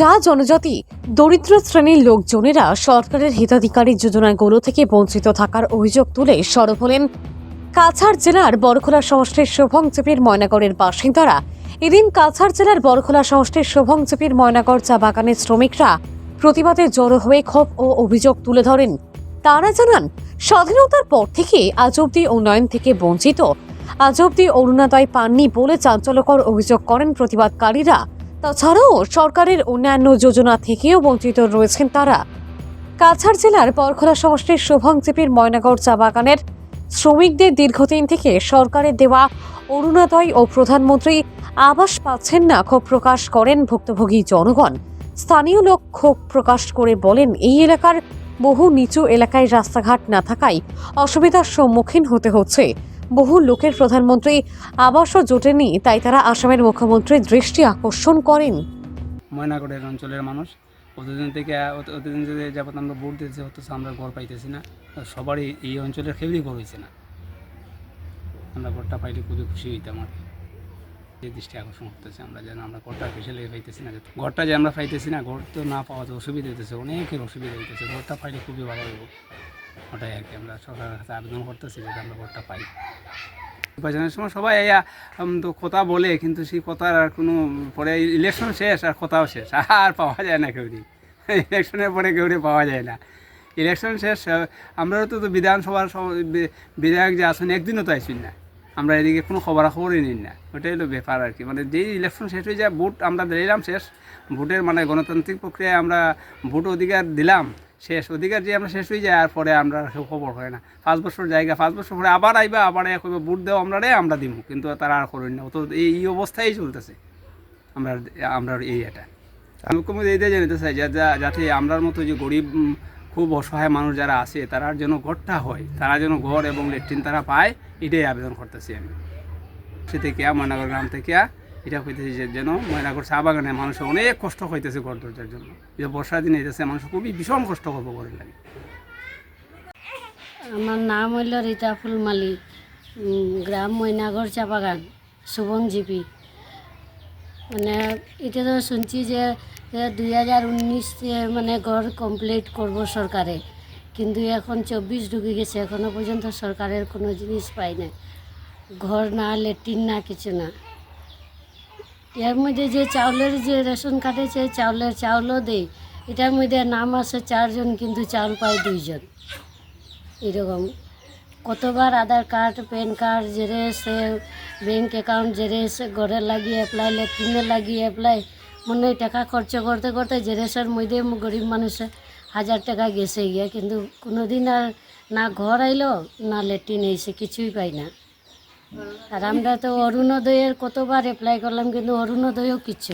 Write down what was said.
চা জনজাতি দরিদ্র শ্রেণির লোকজনেরা সরকারের হিতাধিকারী যোজনাগুলো থেকে বঞ্চিত থাকার অভিযোগ তুলে সরব হলেন কাছাড় জেলার বরখোলা সমষ্টির শুভংচেপির ময়নাগড়ের বাসিন্দারা। এদিন কাছাড় জেলার বরখোলা সমষ্টির শুভংচেপির ময়নাগড় চা বাগানের শ্রমিকরা প্রতিবাদে জড়ো হয়ে ক্ষোভ ও অভিযোগ তুলে ধরেন। তারা জানান, স্বাধীনতার পর থেকে আজ অব্দি উন্নয়ন থেকে বঞ্চিত। আজ অব্দি অরুণোদয় পাননি বলে চাঞ্চল্যকর অভিযোগ করেন প্রতিবাদকারীরা। তাছাড়াও সরকারের অন্যান্য যোজনা থেকেও বঞ্চিত রয়েছেন তারা। কাছাড় জেলার বরখোলা সমষ্টির শুভংচেপির ময়নাগড় চা বাগানের শ্রমিকদের দীর্ঘদিন থেকে সরকারের দেওয়া অরুণোদয় ও প্রধানমন্ত্রী আবাস পাচ্ছেন না ক্ষোভ প্রকাশ করেন ভুক্তভোগী জনগণ। স্থানীয় লোক ক্ষোভ প্রকাশ করে বলেন, এই এলাকার বহু নিচু এলাকায় রাস্তাঘাট না থাকায় অসুবিধার সম্মুখীন হতে হচ্ছে। বহু লোকের প্রধানমন্ত্রী আবাসও জোটেনি, তাই তারা আসামের মুখ্যমন্ত্রীর দৃষ্টি আকর্ষণ করেন। ময়নাগড়ের অঞ্চলের মানুষ। অতদিন থেকে অতদিন থেকে যাবত আমরা ভোট দিতেছি অথচ আমরা ঘর পাইতেছি না। সবারই এই অঞ্চলের কেউই ঘর হয়েছে না। আমরা ঘরটা পাইলে খুবই খুশি হইতাম আর। এই দৃষ্টি আকর্ষণ করতেছে আমরা, যেন আমরা ঘরটা লেগে পাইতেছি না। ঘরটা যে আমরা পাইতেছি না, ঘর তো না পাওয়াতে অসুবিধা হইতেছে, অনেকের অসুবিধা হইতেছে। ঘরটা পাইলে খুবই ভালো হইব। ওটাই আর কি। আমরা সরকারের কাছে আবেদন করতেছি যাতে আমরা ভোটটা পাই। নির্বাচনের সময় সবাই এই তো কথা বলে, কিন্তু সেই কথার আর কোনো পরে ইলেকশন শেষ আর কথাও শেষ। আর পাওয়া যায় না কেউরি ইলেকশনের পরে কেউরি পাওয়া যায় না। ইলেকশন শেষ আমরা তো বিধানসভার বিধায়ক যে আসেন একদিনও তো আইসুন না। আমরা এদিকে কোনো খবরাখবরই নিন না। ওটাই হলো ব্যাপার আর কি। মানে যেই ইলেকশন শেষ হয়ে যায় ভোট আমরা দিলাম শেষ। ভোটের মানে গণতান্ত্রিক প্রক্রিয়ায় আমরা ভোট অধিকার দিলাম শেষ। অধিকার যে আমরা শেষ হয়ে যায় আর পরে আমরা কেউ খবর হয় না। পাঁচ বছর জায়গা পাঁচ বছর পরে আবার আইবা আবার এক হইবা ভোট দেওয়া আমরা রে আমরা দিব কিন্তু তারা আর করেন না। অত এই অবস্থায় চলতেছে। আমরা আমরা এই এটা। মুখ্যমন্ত্রী এইটাই জানিতে চাই যাতে আমরার মতো যে গরিব খুব অসহায় মানুষ যারা আছে তারা যেন ঘরটা হয় তারা যেন ঘর এবং ল্যাট্রিন তারা পায় এটাই আবেদন করতেছি আমি। সে থেকে ময়নাগর গ্রাম থেকে এটা হইতেছে যে যেন ময়নাগর চা বাগানে মানুষের অনেক কষ্ট হইতেছে ঘর দরজার জন্য। যে বর্ষার দিনে এসেছে মানুষ খুবই ভীষণ কষ্ট করব ঘরের লাগে। আমার নাম হইল রীতা ফুলমালি উম, গ্রাম ময়নাগর চা বাগান শুভংজীবী মানে এটা তো শুনছি যে দুই হাজার উনিশ মানে ঘর কমপ্লিট করব সরকারে। কিন্তু এখন চব্বিশ ঢুকে গেছে, এখনও পর্যন্ত সরকারের কোনো জিনিস পাই না ঘর না, লেট্রিন না, কিছু না। এর মধ্যে যে চাউলের যে রেশন কার্ডে যে চাউলের চাউলও দেয় এটার মধ্যে নাম আছে চারজন, কিন্তু চাউল পায় দুইজন। এরকম। কতবার আধার কার্ড, প্যান কার্ড জেরেস ব্যাঙ্ক অ্যাকাউন্ট জেরেস ঘরে লাগিয়ে অ্যাপ্লাই ল্যাট্রিনে লাগিয়ে অ্যাপ্লাই মনে টাকা খরচ করতে করতে জেরেসের মধ্যে গরিব মানুষের হাজার টাকা গেছে গিয়া, কিন্তু কোনোদিন আর না ঘর আইলো, না ল্যাট্রিন এসে কিছুই পাই না আর আমরা তো অরুণোদয়ের কতবার অ্যাপ্লাই করলাম, কিন্তু অরুণোদয়ও কিচ্ছু।